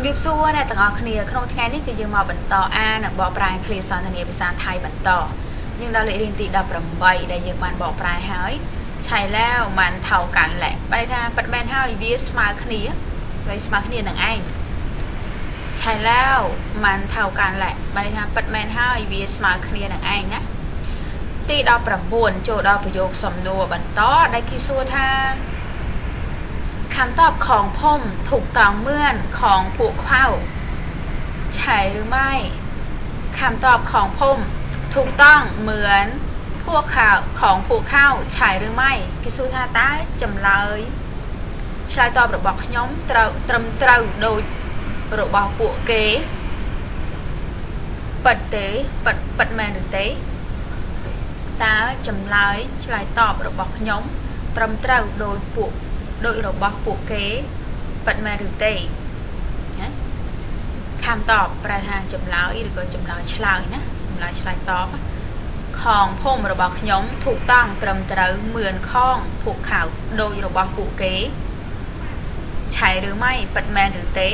ជំរាបសួរអ្នកទាំងអស់គ្នាក្នុងថ្ងៃនេះគឺយើងមកបន្តអាននិងបកប្រែឃ្លាសន្ទនាភាសាថៃបន្តយើងដល់លេខរៀនទី18ដែលយើងបានបកប្រែហើយឆៃឡាវបានថៅកាន់លែបែរថាប៉ិតមែនហើយវាស្មើគ្នាវាស្មើគ្នានឹងឯងឆៃឡាវបានថៅកាន់លែបែរថាប៉ិតមែនហើយវាស្មើគ្នានឹងឯងណាទី19ចូលដល់ប្រយោគសំណួរបន្តដែលគេសួរថា คำตอบของพ่มถูกต้องเมื่อนของผู้เข้า ใช่หรือไม่คำตอบของพ่มถูกต้องเหมือนพวกข่าวของผู้เข้าใช่หรือไม่กิสุธาตาจำเลยชายตอบระบอกขย้อมตรตรมตรโดยระบอกผูกเก๋ปัดเตปัดปัดแมนหรือเตตาจำเลยชายตอบระบอกขย้อมตรมตรโดยผูก ដោយរបស់ពួកគេប៉ិតមែនឬទេណាខាំតបប្រែថាចម្លើយឬក៏ចម្លើយឆ្លើយណាចម្លើយឆ្លើយតបខងភូមិរបស់ខ្ញុំถูกต้องត្រឹមត្រូវមឿនខងពួកខៅដោយរបស់ពួកគេឆៃឬមិនប៉ិតមែនឬទេ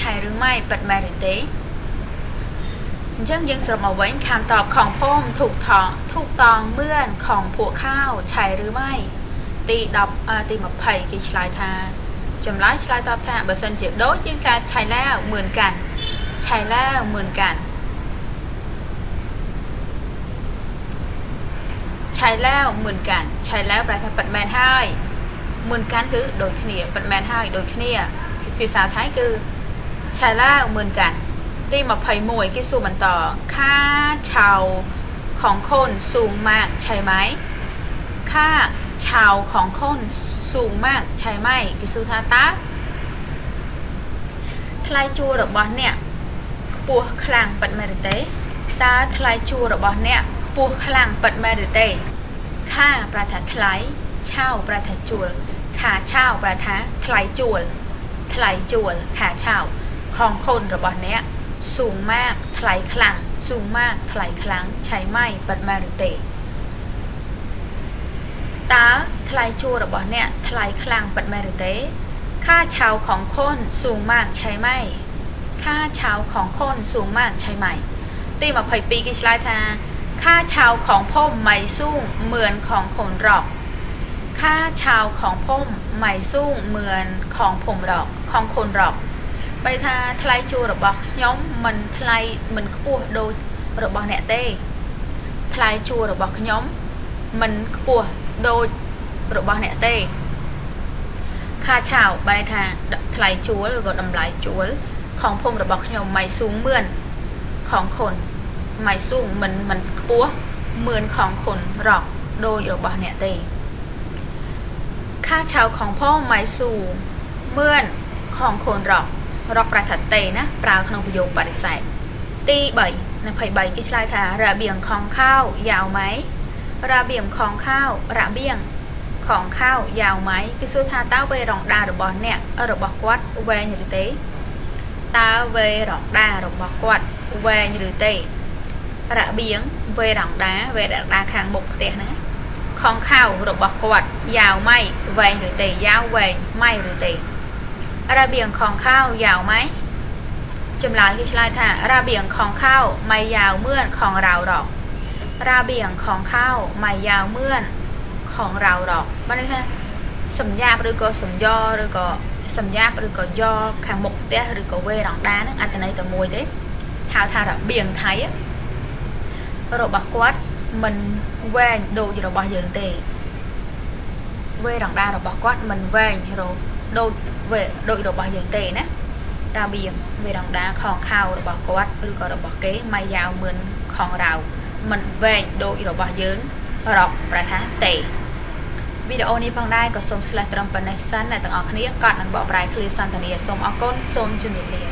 ឆៃឬមិនប៉ិតមែនឬទេអញ្ចឹងយើងសរុបមកវិញខាំតបខងភូមិถูกថងถูกต้องមឿនខងពួកខៅឆៃឬមិន ตีดอกตีมาไผ่กิจลายทาจำไล่ชายตอบทาบัสนเจ็บโดยยิ่งการใช้แล้วเหมือนกันใช้แล้วเหมือนกันใช้แล้วเหมือนกันใช้แล้วแปลเป็นแมนให้เหมือนกันคือโดยขณียเป็นแมนให้โดยขณียภาษาไทยคือใช้แล้วเหมือนกันตีมาไผ่มวยกิสูบันต่อค่าเชาของคนสูงมากใช่ไหมค่า ชาวของคนสูงมากใช่ไหมกิสุทาตาทลายจูระบอเนี่ยปูคลังปัดมาดเตตาทลายจูระบอเนี่ยปูคลังปัดมาดเตข้าประทะทลายเช่าประทะจูลขาเช่าประทะทลายจูทลายจูลขาเช่าของคนระบอเนี่ยสูงมากทลายคลังสูงมากทลายคลังใช่ไหมปัดมาดเต ตาทลายจูระบอเนี่ยทลายคลางปัดแมริเต้ค่าเช้าของคนสูงมากใช่ไหม ค่าเช้าของคนสูงมากใช่ไหม ตีมาพอยปีกิชไลทาค่าเช้าของพ่มไม่สูงเหมือนของคนหรอก ค่าเช้าของพ่มไม่สูงเหมือนของผมหรอก ของคนหรอกไปทาทลายจูระบอกย้อมมันทลายเหมือนกูโดยระบอกเนี่ยเต้ทลายจูระบอกย้อม មិនខ្ពស់ដូចរបស់អ្នកទេខាឆៅបានន័យថាថ្លៃជួលឬក៏តម្លៃជួលខងភូមិរបស់ខ្ញុំមិនស៊ូងមឿនខងខុនមិនស៊ូងមិនមិនខ្ពស់មឿនខងខុនរកដោយរបស់អ្នកទេខាឆៅខងផងមិនស៊ូងមឿនខងខុនរករកប្រថាតេណាប្រើក្នុងប្រយោគបរិសេធទី323គេឆ្លើយថារបៀងខងខៅយ៉ាវម៉ៃ ระเบียงของข้าวระเบียงของข้าวยาวไหมกิสุธาต้าเวรองดาหรือบอลเนี่ยหรือบอลกวัดเวนหรือเตะตาเวรองดาหรือบอลกวัดเวนหรือเต้ระเบียงเวรองดาเวรองดาคางบกเตะนะของข้าวหรือบอลกวัดยาวไหมเวนหรือเต้ยาวเวนไม่หรือเต้ระเบียงของข้าวยาวไหมจำลาที่ชลายท่าระเบียงของข้าวไม่ยาวเมื่อนของเราหรอก ราเบียงของเข้าไม่ยาวเมื่อนของเราหรอกมันนะคะสัญญาหรือก็สัญญอหรือก็สัญญาหรือก็ย่อขางมกเตะหรือก็เวรองด้านั่นอันตรายต่อมวยเด้ท่าวทาระเบียงไทยระบบกวาดมันเวงดูอยู่ระบบยืนตีเวรองด้าระบบกวาดมันเวงโรดูเวดูระบบยืนตีนะราเบียงเวรองด้าของเข้าระบบกวาดหรือก็ระบบเก๋ไม่ยาวเหมือนของเรา មិនវែងដូចរបស់យើងរកប្រែថាទេវីដេអូនេះផងដែរក៏សូម slash ត្រឹមប៉ុណ្ណេះសិនអ្នកទាំងអស់គ្នាកត់នឹងបកប្រែឃ្លាសន្ទនាសូមអរគុណសូមជម្រាបលា